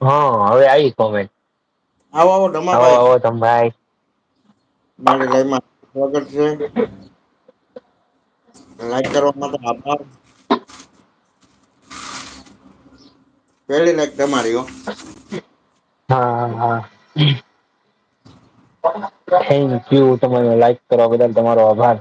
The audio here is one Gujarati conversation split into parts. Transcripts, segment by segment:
હા હવે આવી કોમેન્ટ આવો આવો આવો રમાભાઈ આવો ધમભાઈ ભાઈ મારી લાઈમાં સ્વાગત છે. લાઈક કરવા માટે આભાર. પહેલી લાઈક તમારી હો. હા હા. થેન્ક યુ તમારે લાઈક કરવા બદલ તમારો આભાર.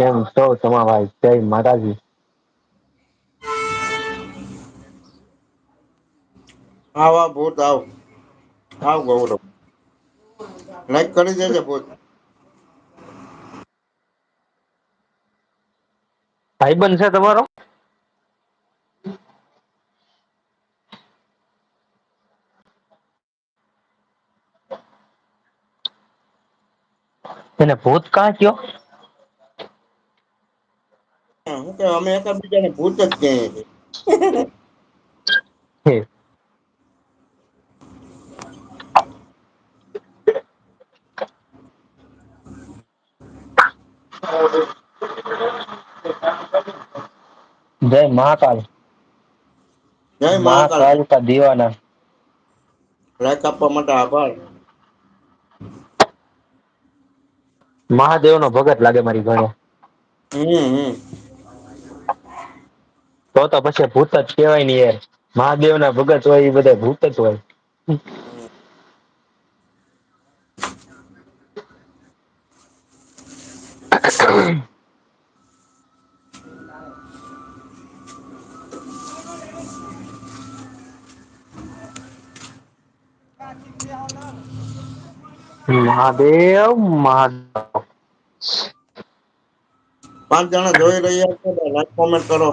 કેમ છો તમા ભાઈ? જય માતાજી. આવ આવ ભુત આવ. આવ ગૌરવ. લાઈક કરી દેજે ભૂત. ભાઈ છે તમારો? એને ભૂત કાં કયો? હું કે અમે એક બીજાને ભૂત જ કહીએ છીએ. હે જય મહાકાલ. જય મહાકાલ. મહાકાલ કા દીવાના. લાઈક આપવા માટે આભાર. મહાદેવ નો ભગત લાગે મારી જોડે હમ હમ. તો તો પછી ભૂત જ કેવાય ને યાર. મહાદેવ ના ભગત હોય એ બધા ભૂત જ હોય. મહાદેવ મહાદેવ. પાંચ જણા જોઈ રહ્યા છે લાઈક કોમેન્ટ કરો.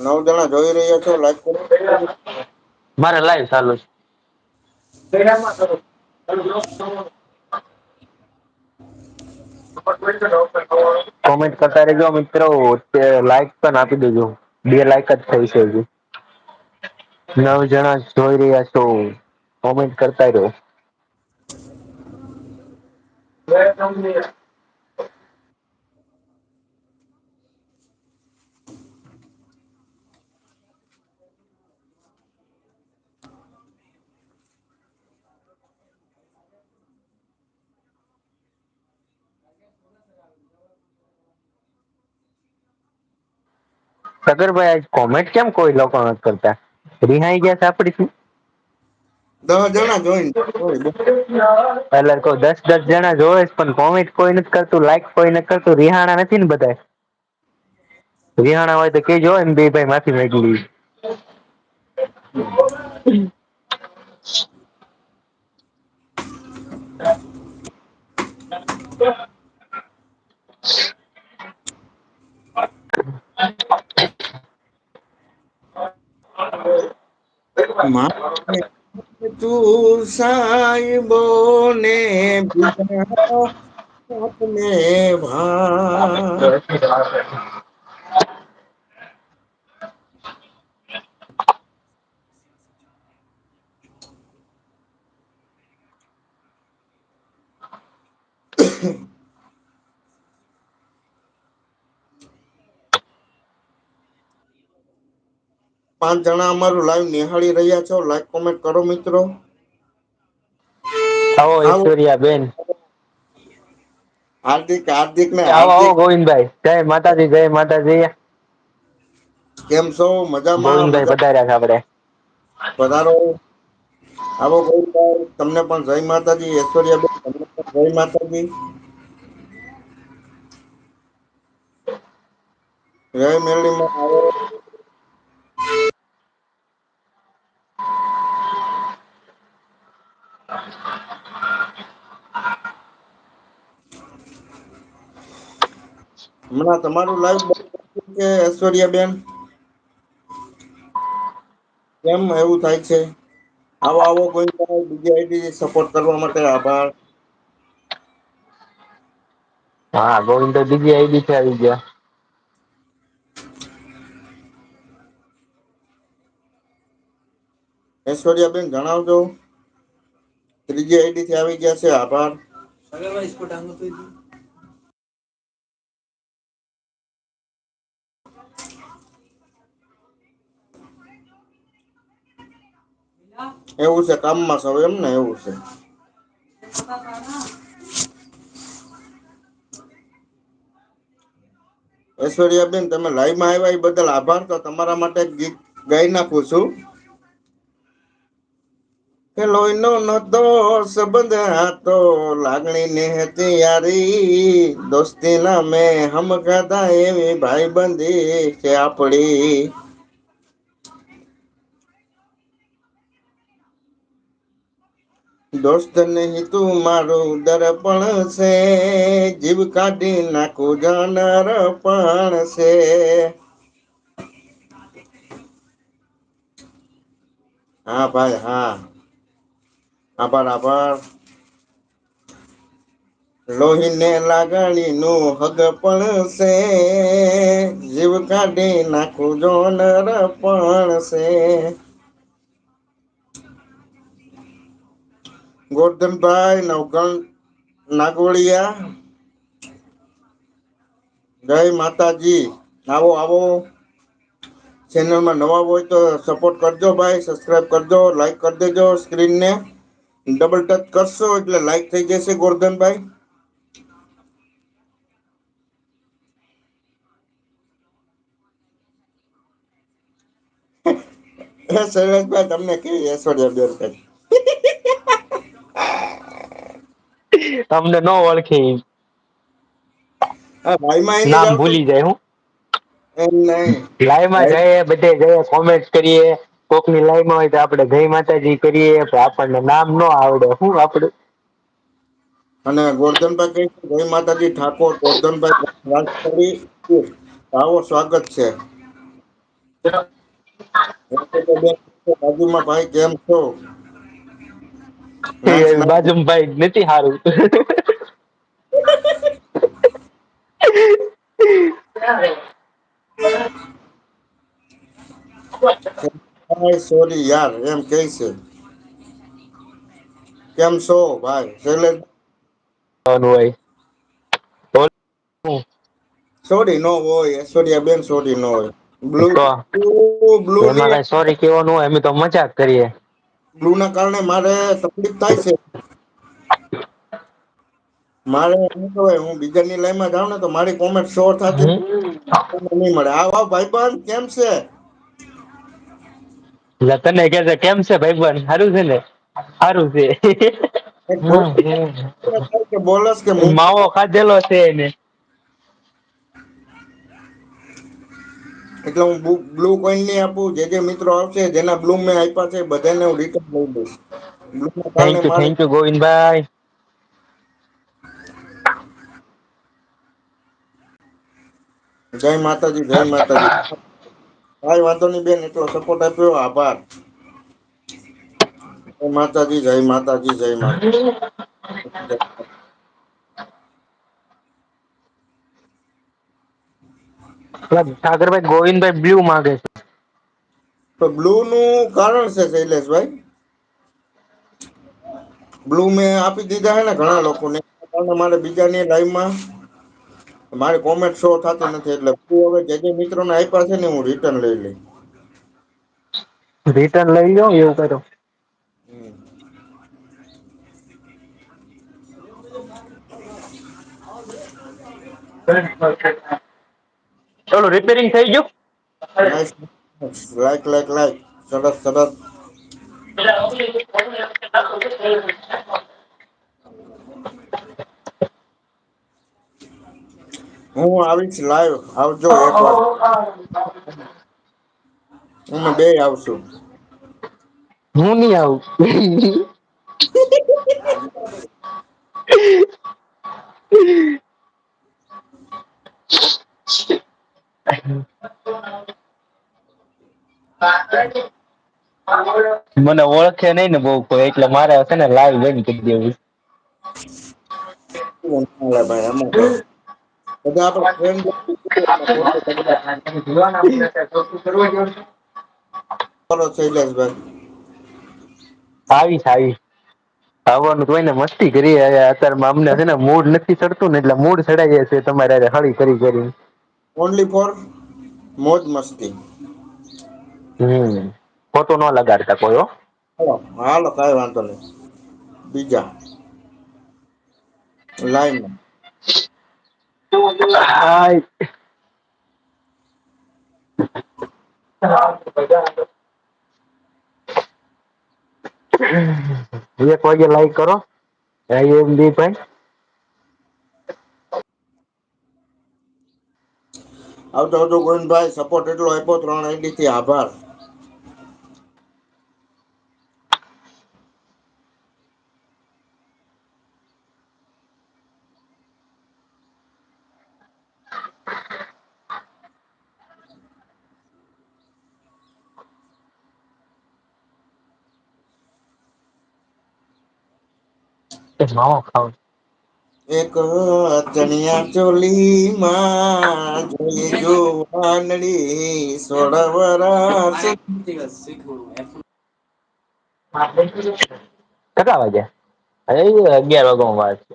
નવ જણા જોઈ રહ્યા છો લાઈક કરો મારે લાઈવ ચાલુ છે કોમેન્ટ કરતા રહેજો મિત્રો લાઈક પણ આપી દેજો બે લાઈક જ થઈ છે હજી નવ જણા જોઈ રહ્યા છો કોમેન્ટ કરતા રહો સગરભાઈ આજ કોમેન્ટ કેમ કોઈ લોકો નથી કરતા? રિહાઈ ગયા આપડી શું દસ જણા જોઈને. એટલે કહું દસ દસ જણા જોવે પણ કોમેન્ટ કોઈ નથી કરતું લાઈક કોઈ નથી કરતું રિહાણા નથી ને બધા રિહાણા હોય તો કેજો એમ બે ભાઈ માથે મોકલી તું સાહેબોને ને આપને ભા પાંચ જણા અમારું લાઈવ નિહાળી રહ્યા છો. લાઈક કોમેન્ટ કરો મિત્રો. આવો ઈશ્વરિયા બેન હાર્દિક હાર્દિક ને આવો આવો ગોવિંદભાઈ. જય માતાજી જય માતાજી. કેમ છો? મજામાં? ગોવિંદભાઈ પધાર્યા છે આપણે. પધારો. આવો ગોવિંદભાઈ. તમને પણ જય માતાજી. ઐશ્વર્યાબેન તમને પણ જય માતાજી. જય મેરડીમાં આવો. હમણાં તમારું લાઈવ કે ઐશ્વર્યા બેન કેમ એવું થાય છે? આવો આવો ગોવિંદભાઈ બીજી આઈડી સપોર્ટ કરવા માટે આભાર. હા ગોવિંદ બીજી આઈડી થી આવી ગયા. ઐશ્વર્યા બેન જણાવજો. ત્રીજી આઈડી થી આવી ગયા છે આભાર. એવું છે, કામમાં સૌ એમ ને એવું છે. ઐશ્વર્યાબેન, તમે લાઈવમાં આવ્યા એ બદલ આભાર. તો તમારા માટે ગીત ગાઈ નાખું છું. લોહીનો નતો સંબંધ હતો લાગણી ને હતી યારી દોસ્તી ના મેં હમ ગાતા એવી ભાઈબંધી છે આપડી દોસ્ત નહીં તું મારું દર્પણ છે. જીવ કાઢી નાખું જાનર પણ છે. હા ભાઈ, હા. આભાર આભાર. લોહીને લાગણીનું હગ પણ છે. જીવ કાઢી નાખું જોનર પણ છે. ગોરધનભાઈ નવગણ નાગોડિયા જય માતાજી આવો આવો ચેનલમાં નવા હોય તો સપોર્ટ કરજો ભાઈ સબસ્ક્રાઈબ કરજો લાઈક કરી દેજો સ્ક્રીનને ડબલ ટચ કરશો એટલે લાઈક થઈ જશે ગોરધનભાઈ હે શૈલેષભાઈ, તમને કેવી ઐશ્વર્યા બેન કઈ? તમને ન ઓળખી નામ ભૂલી જાય હું. લાઈવમાં જઈએ બધે જઈએ કોમેન્ટ કરીએ. કોકની લાઈવમાં હોય તો આપણે જય માતાજી કરીએ પણ આપણને નામ ન આવડે. શું આપડે અને ગોરધનભાઈ કહે છે જય માતાજી ઠાકોર. ગોરધનભાઈ રાજપરી આવો સ્વાગત છે. બાજુમાં ભાઈ કેમ છો? નાચ નાચ બાજુમાં ભાઈ નથી હારું સોરી યાર એમ કે છે કેમ છો ભાઈ શૈલેષ હોય સોરી નો હોય ઐશ્વર્યા બેન સોરી નો હોય બ્લુ તો બ્લુ એમાં ની કઈ સોરી કેવાનું હોય અમે તો મજાક કરીએ બ્લુ ના કારણે મારે તકલીફ થાય છે. મારે શું કહેવાય હું બીજાની લાઈનમાં જાઉં ને તો મારી કોમેન્ટ શોર થતી નહીં મળે. આવ આવ ભાઈબંધ કેમ છે? એટલે તને કે છે કેમ છે ભાઈબંધ? સારું છે ને? સારું છે. બોલસ કે માવો ખાધેલો છે એને. એટલે હું બ્લુ કોઈન નહીં આપું જે જે મિત્રો આવશે જેના બ્લુ મેં આપ્યા છે બધાને હું રિટર્ન લઈ કારણે thank you thank you Govindbhai. જય માતાજી જય માતાજી. કાંઈ વાંધો નહીં બેન એટલો સપોર્ટ આપ્યો આભાર. જય માતાજી જય માતાજી જય માતા સાગરભાઈ ગોવિંદભાઈ બ્લુ માંગે છે. તો બ્લુ નું કારણ છે શૈલેષભાઈ? બ્લુ મેં આપી દીધા હે ને ઘણા લોકોને. મારે બીજાની લાઈવમાં મારે કોમેન્ટ શો થતી નથી એટલે બ્લુ હવે જે જે મિત્રોને આપ્યા છે ને હું રિટર્ન લઈ લઈ રિટર્ન લઈ લો એવું કરો. હમ. ચાલું રિપેરિંગ થઈ ગયું લાઈક લાઈક લાઈક સરસ સરસ હું આવીશ લાઈવ આવજો એક વાર. હું બે આવશું. હું નહીં આવું. મને ઓળખે નહીં ને બહુ કોઈ એટલે મારે હશે ને લાઈવ બંધ કરી દેવું આવીશ આવીશ. આવવાનું કોઈ ને મસ્તી કરી અત્યારે અમને છે ને મૂડ નથી ચડતું ને એટલે મૂડ ચડાઈ જાય છે તમારે હળી કરી કરી ઓનલી ફોર મોજ મસ્તી. હમ. ખોટું ન લગાડતા કોઈ હાલો કઈ વાંધો નહીં. બીજા. Line hi. એક વાગે લાઈક કરો. એમ બી ભાઈ. આવતો આવતો ગોવિંદભાઈ સપોર્ટ એટલો આપ્યો ત્રણ આઈડી થી આભાર માવો ખાવ એક ચણિયા ચોલી માં જોઈ જોવાનડી સોળવરા કેટલા વાગ્યા? અગિયાર વાગ્યા વાત છે.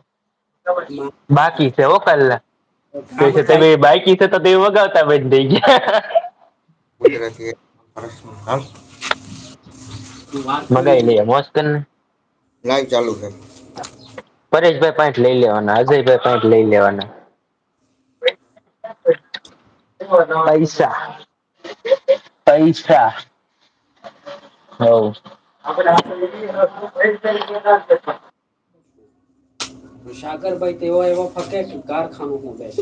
બાકી છે ઓ કલાક કે છે તમે બાકી છે તો તે વગાવતા બંધ થઈ ગયા. મગાઈ લઈએ મોસ્કન લાઈવ ચાલુ છે. પરેશભાઈ પાંચ લઈ લેવાના અજયભાઈ પાંચ લઈ લેવાના. પૈસા. પૈસા. હવ સાગરભાઈ તેઓ એવો ફકે કે કારખાનું હું બેસે.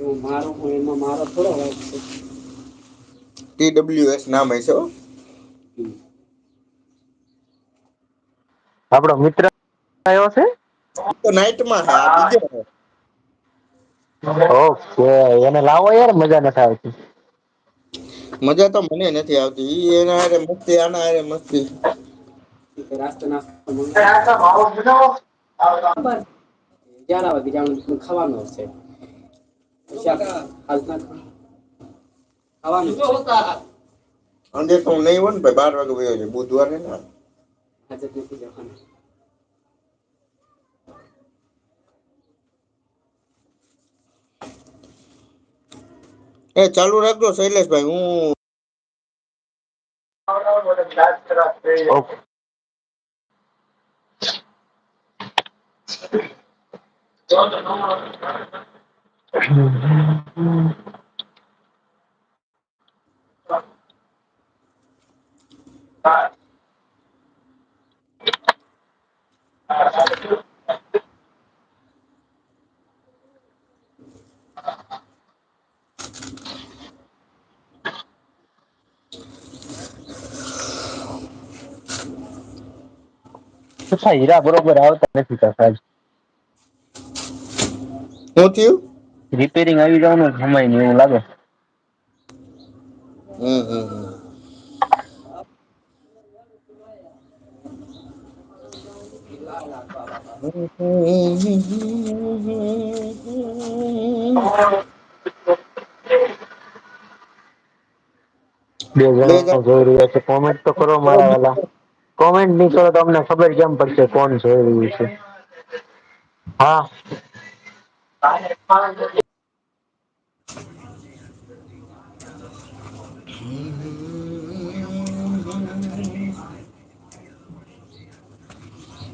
એમાં મારો હું એમાં મારો થોડો હોય છે. ટી એસ નામ હશે હો. આપણો મિત્ર આવ્યો છે? તો છે આ બીજો ઓકે એને લાવો યાર મજા નથી આવતી. મજા તો મને નથી આવતી ઈ એના હારે મસ્તી આના હારે મસ્તી. ખાવાનું. ખાવાનું આજે તો નહીં હોય ને ભાઈ બાર વાગે વયો છે બુધવારે ને? નથી જવાનું. એ ચાલુ રાખજો શૈલેષભાઈ હું ઓકે હીરા બરોબર આવતા નથી સાહેબ શું થયું? રિપેરિંગ આવી જવાનું સમય ને એવું લાગે. બે જણા જોઈ રહ્યા છે. કોમેન્ટ તો કરો મારા વાલા. કોમેન્ટ નહીં કરો તો અમને ખબર કેમ પડશે કોણ જોઈ રહ્યું વિશે હા.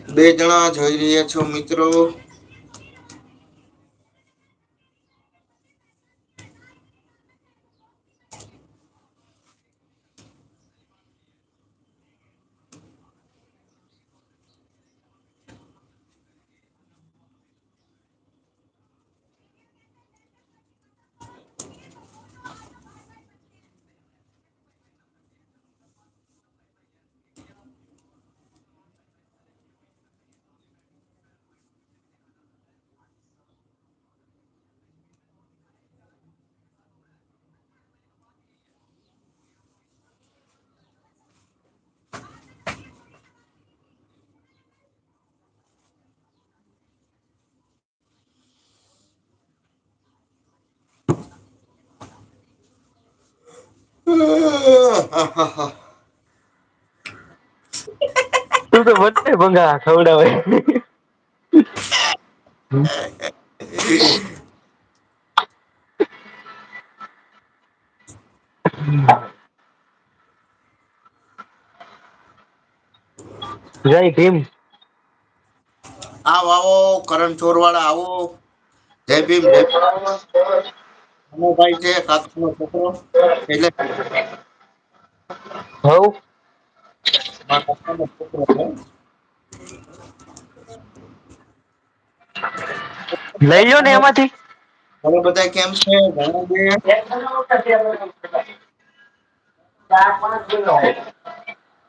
બે જણા જોઈ રહ્યા છો મિત્રો. તું તો બધે ભંગા ખવડાવે જય ભીમ આવો આવો કરણ ચોરવાળા આવો જય ભીમ જય ભાઈ. છે કાકાનો છોકરો. એટલે હવ કાકાનો છોકરો છે. લઈ લ્યો ને એમાંથી. તમે બધા કેમ છે?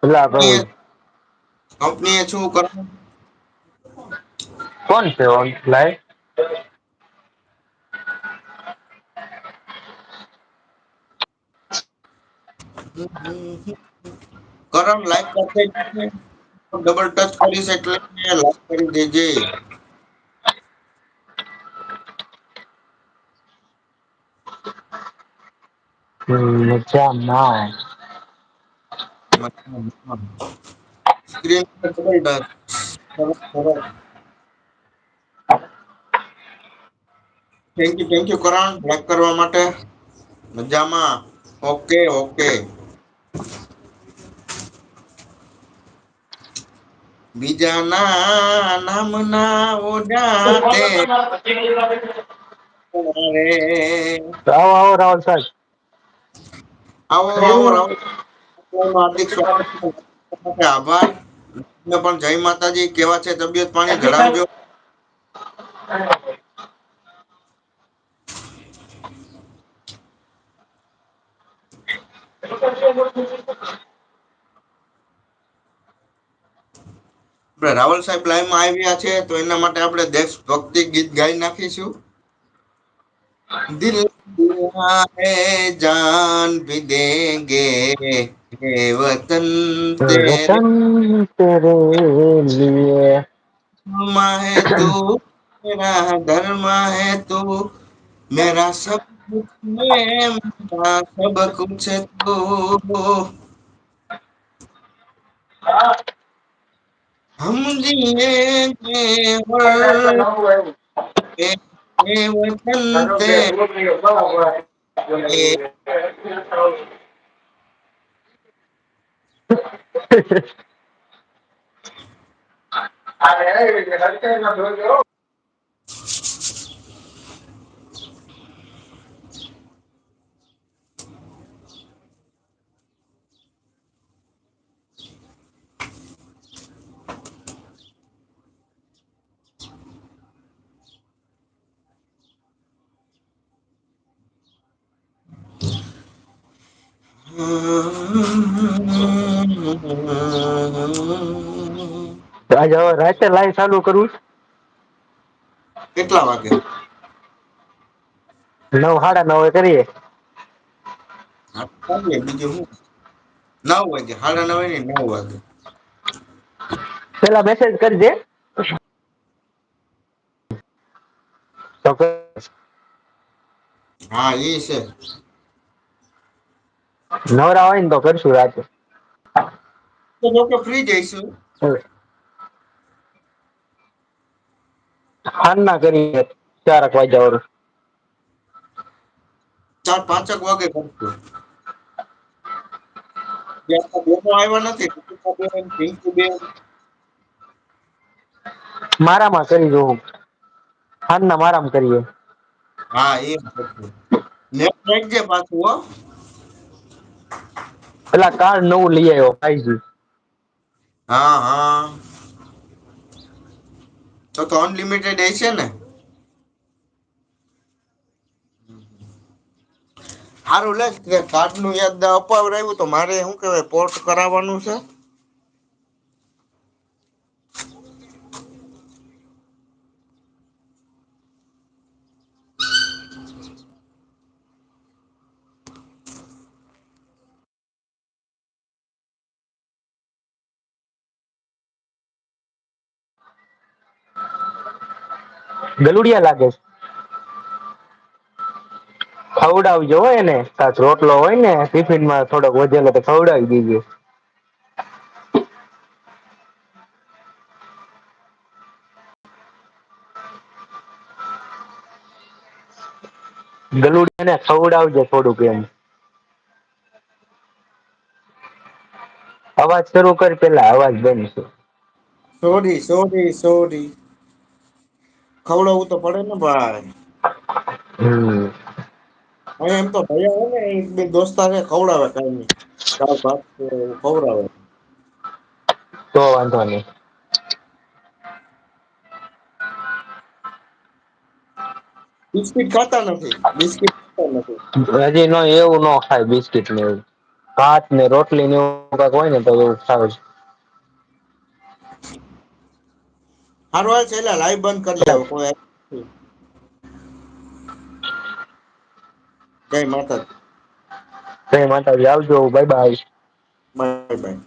પેલા કંપનીએ શું કરવું કોણ છે ઓન કરણ લાઈક કરશે ડબલ ટચ કરીશ એટલે લાઈક કરી દેજે. મજામાં. સ્ક્રીન પર ડબલ ટચ સરસ સરસ thank you thank you Karan like કરવા માટે. મજામાં. ઓકે ઓકે બીજાના નામના તે આવો આવો સાહેબ. આવો આવો હાર્દિક સ્વાગત આભાર. પણ જય માતાજી. કેવા છે? તબિયત પાણી જણાવજો રાવલ સાહેબ લાઈવમાં આવ્યા છે, તો એના માટે આપણે દેશભક્તિ ગીત ગાઈ નાખીશું. દિલ જાન ભી દેંગે વતન તેરે. લીએ ધર્મ હે તું, મેરા ધર્મ હે તું, મેરા સબ मेरा सब कुछ है मेरा सब कुछ तू हम जिएंगे हर ये वतन तेरे આજે હવે રાતે લાઈવ ચાલુ કરું કેટલા વાગે? નવ સાડા નવે કરીએ. બીજું શું? નવ વાગે સાડા નવ ને નવ વાગે. પેલા મેસેજ કરી દે. હા એ છે. નવરા હોય ને તો કરશું રાતે. તો ફ્રી જઈશું ખાનના કરીએ ચારક વાગ્યા વાળું ચાર પાંચક વાગે કરશું આવ્યા નથી મારામાં કરી જોઉં હાનના મારામાં કરીએ. હા એ લેફ્ટ રાઈટ જે પાછું હો. પેલા કાર્ડ નવું લઈ આવ્યો ફાઈવજી હા હા. તો તો અનલિમિટેડ છે ને. સારું લે તે કાર્ડનું યાદ અપાવડાવ્યું તો મારે શું કેવાય પોર્ટ કરાવવાનું છે? ગલુડિયા લાગે છે. ખવડાવજો હોય એને કાચ રોટલો હોય ને ટિફિનમાં થોડોક વધેલો તો ખવડાવી દેજો. ગલુડિયા ને ખવડાવજો થોડુંક એમ. અવાજ શરૂ કર, પેલા અવાજ બનશે સોરી સોરી સોરી. ખવડાવવું તો પડે ને ભાઈ. અહીંયા એમ તો ભૈયા હોય ને એક બે દોસ્તાર ખવડાવે કઈ નહીં. દાળ ભાત ખવડાવે. તો વાંધો નહીં. બિસ્કિટ ખાતા નથી બિસ્કિટ ખાતા નથી. હજી નો એવું ન ખાય બિસ્કિટ ને એવું. ભાત ને રોટલી ને એવું કાંઈક હોય ને તો એવું ખાવ છે હારું હાલ છેલ્લા લાઈવ બંધ કરી લાવો કોઈ. જય માતાજી. જય માતાજી આવજો બાય બાય બાય બાય